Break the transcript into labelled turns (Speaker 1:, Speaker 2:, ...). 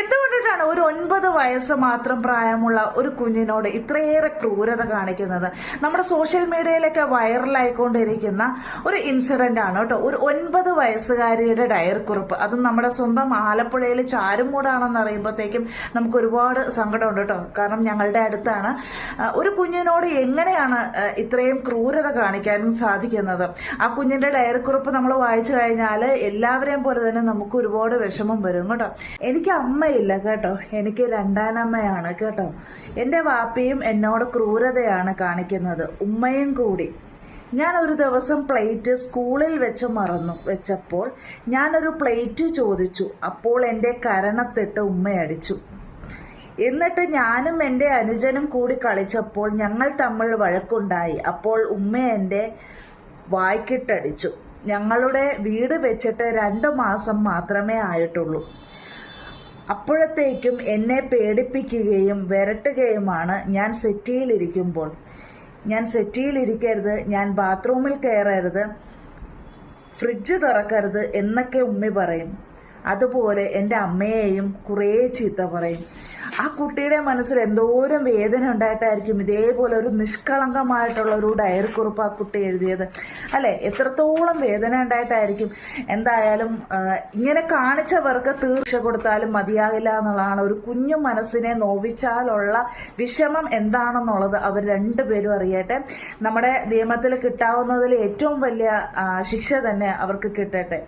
Speaker 1: എന്തുകൊണ്ടിട്ടാണ് ഒരു ഒൻപത് വയസ്സ് മാത്രം പ്രായമുള്ള ഒരു കുഞ്ഞിനോട് ഇത്രയേറെ ക്രൂരത കാണിക്കുന്നത്? നമ്മുടെ സോഷ്യൽ മീഡിയയിലൊക്കെ വൈറലായിക്കൊണ്ടിരിക്കുന്ന ഒരു ഇൻസിഡന്റ് ആണ് കേട്ടോ. ഒരു ഒൻപത് വയസ്സുകാരിയുടെ ഡയറി കുറിപ്പ്. അതും നമ്മുടെ സ്വന്തം ആലപ്പുഴയിൽ ചാരുമൂടാണെന്ന് അറിയുമ്പോഴത്തേക്കും നമുക്ക് ഒരുപാട് സങ്കടമുണ്ട് കേട്ടോ. കാരണം ഞങ്ങളുടെ അടുത്താണ് ഒരു കുഞ്ഞിനോട് എങ്ങനെയാണ് ഇത്രയും ക്രൂരത കാണിക്കാനും സാധിക്കുന്നത്? ആ കുഞ്ഞിന്റെ ഡയറി കുറിപ്പ് നമ്മൾ വായിച്ചു കഴിഞ്ഞാൽ എല്ലാവരെയും പോലെ തന്നെ നമുക്ക് ഒരുപാട് വിഷമം വരും കേട്ടോ. എനിക്ക് അമ്മയില്ല കേട്ടോ. എനിക്ക് രണ്ടാനമ്മയാണ് കേട്ടോ. എന്റെ വാപ്പയും എന്നോട് ക്രൂരതയാണ് കാണിക്കുന്നത്. ഉമ്മയും കൂടി. ഞാൻ ഒരു ദിവസം പ്ലേറ്റ് സ്കൂളിൽ വെച്ച് മറന്നു. വെച്ചപ്പോൾ ഞാനൊരു പ്ലേറ്റ് ചോദിച്ചു. അപ്പോൾ എന്റെ കരണത്തിട്ട് ഉമ്മയടിച്ചു. എന്നിട്ട് ഞാനും എന്റെ അനുജനും കൂടി കളിച്ചപ്പോൾ ഞങ്ങൾ തമ്മിൽ വഴക്കുണ്ടായി. അപ്പോൾ ഉമ്മ എന്റെ വായ്ക്കിട്ടടിച്ചു. ഞങ്ങളുടെ വീട് വെച്ചിട്ട് രണ്ട് മാസം മാത്രമേ ആയിട്ടുള്ളൂ. അപ്പോഴത്തേക്കും എന്നെ പേടിപ്പിക്കുകയും വിരട്ടുകയുമാണ് ഞാൻ സെറ്റിയിലിരിക്കുമ്പോൾ. ഞാൻ സെറ്റിയിലിരിക്കരുത് ഞാൻ ബാത്റൂമിൽ കയറരുത് ഫ്രിഡ്ജ് തുറക്കരുത് എന്നൊക്കെ ഉമ്മി പറയും. അതുപോലെ എന്റെ അമ്മയെയും കുറേ ചീത്ത പറയും. ആ കുട്ടിയുടെ മനസ്സിൽ എന്തോരം വേദന ഉണ്ടായിട്ടായിരിക്കും ഇതേപോലെ ഒരു നിഷ്കളങ്കമായിട്ടുള്ള ഒരു ഡയറി കുറിപ്പ് ആ കുട്ടി എഴുതിയത്. അല്ലെ? എത്രത്തോളം വേദന ഉണ്ടായിട്ടായിരിക്കും. എന്തായാലും ഇങ്ങനെ കാണിച്ചവർക്ക് തീർച്ച കൊടുത്താലും മതിയാകില്ല എന്നുള്ളതാണ്. ഒരു കുഞ്ഞു മനസ്സിനെ നോവിച്ചാലുള്ള വിഷമം എന്താണെന്നുള്ളത് അവർ രണ്ടുപേരും അറിയട്ടെ. നമ്മുടെ നിയമത്തിൽ കിട്ടാവുന്നതിൽ ഏറ്റവും വലിയ ശിക്ഷ തന്നെ അവർക്ക് കിട്ടട്ടെ.